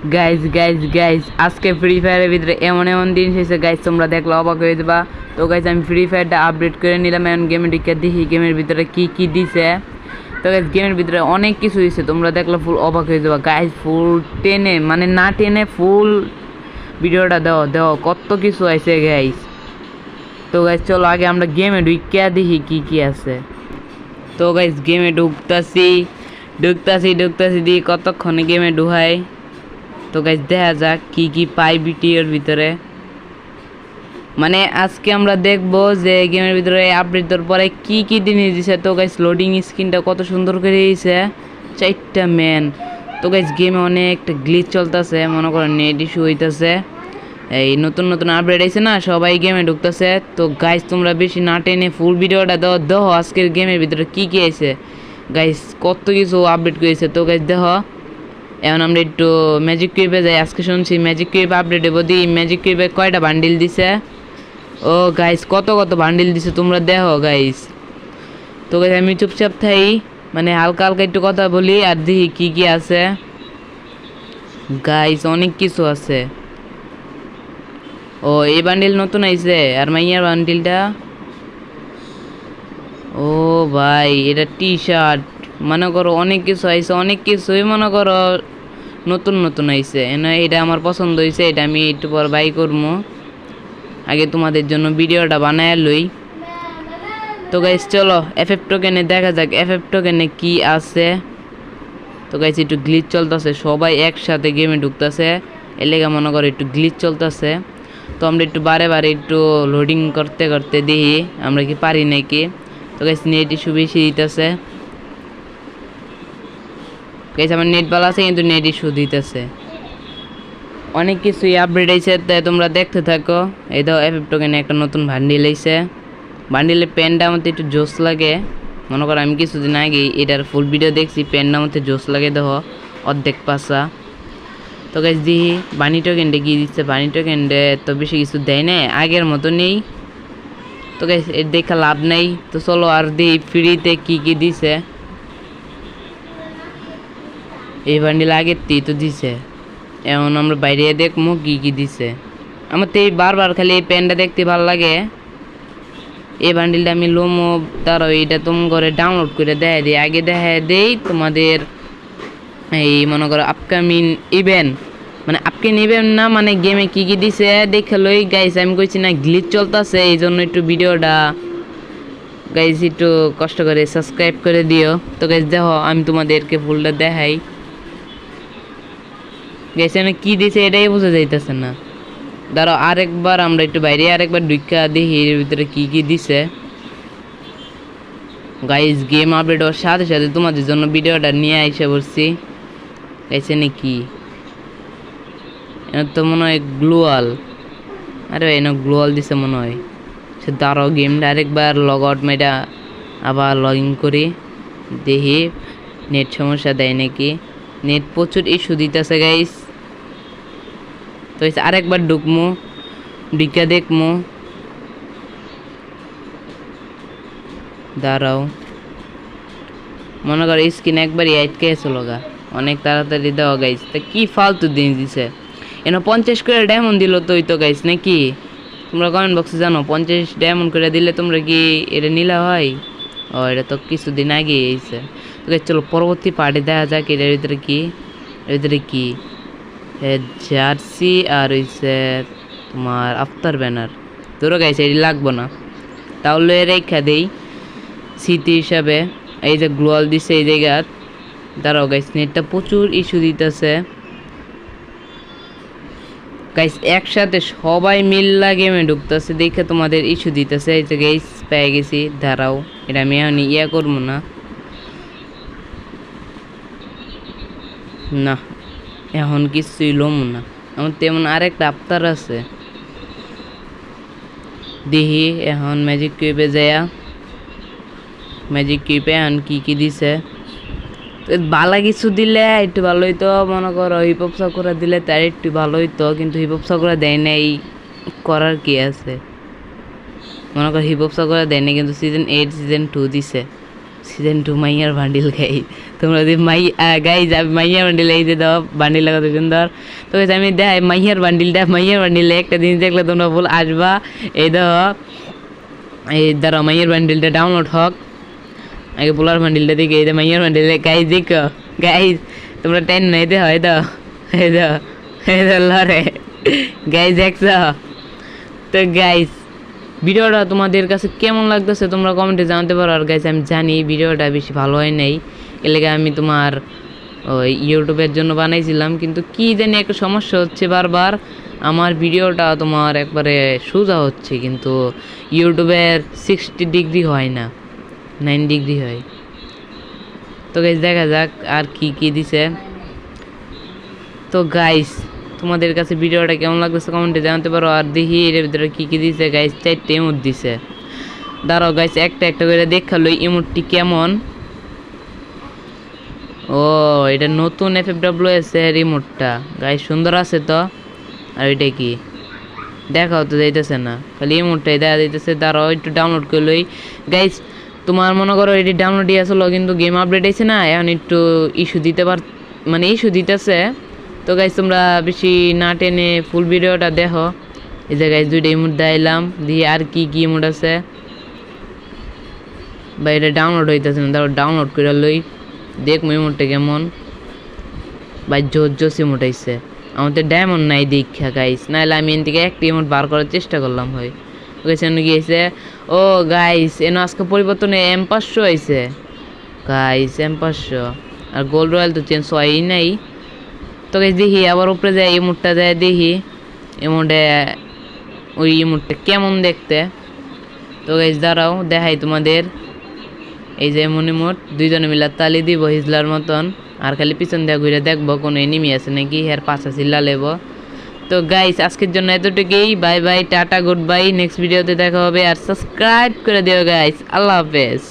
Guys guys guys আজকে free ফায়ারের ভিতরে এমন এমন দিন এসেছে গাইজ তোমরা দেখলে অবাক হয়ে যাবা। তো গাইজ আমি ফ্রি ফায়ারটা আপডেট করে নিলাম, এখন গেমে ঢুকে দেখি গেমের ভিতরে কি কি দিছে। তো গাইজ গেমের ভিতরে অনেক কিছু দিছে, তোমরা দেখলে ফুল অবাক হয়ে যাবা। গাইজ ফুল টেনে মানে না টেনে ফুল ভিডিওটা দাও দাও, কত কিছু আছে গাইজ তো গাইজ চলো আগে আমরা গেমে ঢুকিয়া দেখি কি কি আছে। তো গাইজ গেমে ঢুকতাছি ঢুকতাছি ঢুকতাছি দিয়ে কতক্ষণে গেমে ঢুহাই তো গাইজ দেখা যাক কি কি পাই বিটিওর ভিতরে। মানে আজকে আমরা দেখব যে গেমের ভিতরে আপডেট দেওয়ার পরে কি কি জিনিস দিছে। তো গাইজ লোডিং স্ক্রিনটা কত সুন্দর করে দিয়েছে। চারটা ম্যান তো গাইজ গেমে অনেকটা গ্লিচ চলতেছে, মনে করেন নেট ইস্যু হইতেছে। এই নতুন নতুন আপডেট আইছে না, সবাই গেমে ঢুকতেছে। তো গাইজ তোমরা বেশি না টেনে ফুল ভিডিওটা দাও দেহ আজকের গেমের ভিতরে কি কি আইছে। গাইজ কত কিছু আপডেট করেছে। তো গাইজ দেহ এখন আমরা একটু ম্যাজিক কিউবে যাই। আজকে শুনছি ম্যাজিক কিউব আপডেট দেবো দি ম্যাজিক কিউবে কয়টা বান্ডিল দিছে? ও গাইস কত কত বান্ডিল দিছে তোমরা দেখো গাইস তো গাইস আমি চুপচাপ থাই। মানে হালকা হালকা একটু কথা বলি আর দেখি কি কি আছে। গাইস অনেক কিছু আছে। ও, এই বান্ডিল নতুন আইছে। আর মাইয়ার বান্ডিলটা ও ভাই, এটা টি শার্ট মনে করো অনেক কিছু আইছে, অনেক কিছুই মনে করো নতুন নতুন এনে এটা আমার পছন্দ হয়েছে এটা আমি একটু পর বাই করব আগে তোমাদের জন্য ভিডিওটা বানায় লই। তো গাইস চলো এফ এফ টোকেনে দেখা যাক এফ এফ টোকেনে কি আছে। তো গাইস একটু গ্লিচ চলতেছে, সবাই একসাথে গেমে ঢুকতেছে। এর লেগে মনে করো একটু গ্লিচ চলতেছে। তো আমরা একটু বারে বারে একটু লোডিং করতে করতে দেখি, আমরা কি পারি নাকি। তো গাইস নেট ইস্যু বেশি দিতেছে। গাইস আমার নেট ভালো আছে, কিন্তু নেট ইস্যু দিতেছে। অনেক কিছুই আপডেট হয়েছে তাই তোমরা দেখতে থাকো। এই দাও এফ টোকেনে একটা নতুন বান্ডিল এসে বান্ডিলের পেনটা আমাদের একটু জোস লাগে। মনে করো আমি কিছুদিন আগে এটার ফুল ভিডিও দেখছি পেনটা আমাদের জোস লাগে, দেখো, অর্ধেক পাশা তো গাছ দিহি বানি টোকেনটা গিয়ে দিচ্ছে বানি টোকেনটা তো বেশি কিছু দেয় না আগের মতো নেই। তো গাছ এর দেখা লাভ নেই। তো চলো, আর দিই ফ্রিতে কী কী দিছে? এই বান্ডিল আগের তেই তো দিছে। এখন আমরা বাইরে দেখব কি কি দিছে। আমার তো বারবার খালি এই প্যান্টটা দেখতে ভালো লাগে। এই বান্ডিলটা আমি লোমো তার এইটা তুম করে ডাউনলোড করে দেয় দিই। আগে দেখা দেই তোমাদের এই মনে করো আপকামিং ইভেন্ট মানে আপকামিং ইভেন্ট না মানে গেমে কি কি দিছে দেখে লই। গাইস আমি কইছি না গ্লিচ চলতেছে এই জন্য একটু ভিডিওটা গাইস একটু কষ্ট করে সাবস্ক্রাইব করে দিও। তো গাইস দেখো, আমি তোমাদেরকে ফুলটা দেখাই। গেছে না কি দিছে এটাই বোঝা যাইতেছে না। ধরো আরেকবার আমরা একটু বাইরে, আরেকবার ঢুকা দেখি এর ভিতরে কি কি দিছে। গাইজ গেম আপডেট হওয়ার সাথে সাথে তোমাদের জন্য ভিডিওটা নিয়ে আইসা বলছি গেছে নাকি? এটা তো মনে হয় গ্লোয়াল আরে এনে গ্লোয়াল দিছে মনে হয়। সে দাঁড়াও গেমটা আরেকবার লগ আউট মেটা আবার লগ ইন করি। দেখি নেট সমস্যা দেয় নাকি? নেট প্রচুর ইস্যু দিতেছে গাইস তো আরেকবার ঢুকমু ঢুকা দেখমু। দাঁড়াও। মনে করো স্কিন একবারই আটকে আসলো গা অনেক তাড়াতাড়ি দেওয়া গাইস তা কি ফালতু দিন দিছে। এনে পঞ্চাশ করে ডায়মন্ড দিল তো তো গাইস নাকি? তোমরা কমেন্ট বক্সে জানো, পঞ্চাশ ডায়মন্ড করে দিলে তোমরা কি এটা নিলা হয়? ও, এটা তো কিছুদিন আগে এইছে তো চলো পরবর্তী পার্টি দেখা যাক এটার ভিতরে কি এর ভিতরে কি। জার্সি আর হইছে তোমার আফতার ব্যানার। তোরও গাইছে এটি লাগবো না। তাহলে রেখা দেই স্মৃতি হিসাবে। এই যে গ্লোয়াল দিছে এই জায়গাত দাঁড়াও গাইস নেটটা প্রচুর ইস্যু দিতেছে। গাইস একসাথে সবাই মিল্লা গেমে ঢুকতেছে, দেখে তোমাদের ইস্যু দিতেছে। এই যে গাইস পেয়ে গেছি। দাঁড়াও, এটা আমি এখন ইয়া করব না। না এখন কিছুই লম না। আমার তেমন আরেকটা আফতার আছে। দেখি এখন ম্যাজিক কিউবে যায়া। ম্যাজিক কিউবে এখন কি কি দিছে। বালা কিছু দিলে একটু ভালো হইতো, মনে করো হিপ হপ সাকুরা দিলে তার একটু ভালো হইতো, কিন্তু হিপ হপ সাকুরা দেয় নাই করার কি আছে? মনে করো হিপ হপ সাকুরা দেয় নাই, কিন্তু সিজন এইট সিজন টু দিছে। সিজন টু মাইয়ার বান্ডিল গাই তোমরা যদি মাই গাই মাইয়ার বান্ডিল এই যে দাও বান্ডিলটা কত সুন্দর তো আমি দেখ মাইয়ার বান্ডিলটা মাইয়ার বান্ডিলে একটা জিনিস দেখলে তোমরা বল আসবা এই দাও এই দ্বারা মাইয়ার বান্ডিলটা ডাউনলোড হোক আগে পোলার বান্ডিলটা দেখে এই মাইয়ার বান্ডিলে গাইজ দেখো গাইজ তোমরা টেন নাই দে হয় দাও এই দাও এই দাও লড়ে গাইজ দেখছ তো গাইজ ভিডিওটা তোমাদের কাছে কেমন লাগতেছে তোমরা কমেন্টে জানাতে পারো। আর গাইজ আমি জানি ভিডিওটা বেশি ভালো হয় নাই। এর লেগে আমি তোমার ওই ইউটিউবের জন্য বানাইছিলাম, কিন্তু কি জানি একটা সমস্যা হচ্ছে বারবার। আমার ভিডিওটা তোমার একবারে সোজা হচ্ছে, কিন্তু ইউটিউবের সিক্সটি ডিগ্রি হয় না নাইন ডিগ্রি হয়। তো গাইজ দেখা যাক আর কি কি দিছে। তো গাইস তোমাদের কাছে ভিডিওটা কেমন লাগতেছে কমেন্টে জানাতে পারো। আর দেখি এর ভিতরে কি কি দিছে গাইস চারটে ইমোট দিছে। দাঁড়াও গাইস একটা একটা করে দেখাল ইমোটটি কেমন। ও, এটা নতুন এফ এফ ডাব্লিউ এস এর ইমোটটা। গাইস সুন্দর আছে তো? আর এটা কি? দেখাও তো যাইতেছে না। খালি ইমোটটাই দেখা যাইতেছে। দাঁড়াও, একটু ডাউনলোড করলোই গাইস তোমার মনে করো এটি ডাউনলোডই আসলো, কিন্তু গেম আপডেট আছে না? এখন একটু ইস্যু দিতে পার মানে ইস্যু দিতেছে। তো গাইজ তোমরা বেশি না টেনে ফুল ভিডিওটা দেখো। এই যে গাইজ দুইটা ইমোট দিলাম দিয়ে আর কি কি ইমোট আছে? বা এটা ডাউনলোড হইতেছে না ডাউনলোড করে লই দেখ ইমোটটা কেমন। বা জোর জোস ইমোট আইছে। আমাদের ডায়মন্ড নাই দীক্ষা গাইস নাহলে আমি এন থেকে একটা ইমোট বার করার চেষ্টা করলাম হয় সেখানে গিয়েছে। ও গাইস এন আজকে পরিবর্তনে এম পাঁচশো আইছে। গাইস এম পাঁচশো। আর গোল্ড রয়্যাল তো চেঞ্জ হয়ই নাই। তো দেখি, আবার উপরে যায় ইমোটটা যায়, দেখি। ইমোটে ওই ইমোটটা কেমন দেখতে? তো গাইস দাঁড়াও, দেখাই তোমাদের। এই যে এমন ইমোট দুইজনে মিলে তালি দিব হিজলার মতন। আর খালি পিছন দিয়ে ঘুরে দেখব, কোনো এনিমি আছে নাকি? হের পাশা চিল্লা লেব তো গাইস আজকের জন্য এতটুকুই। Bye bye tata good bye next ভিডিওতে দেখা হবে। আর সাবস্ক্রাইব করে দিও গাইস আল্লাহ হাফেজ।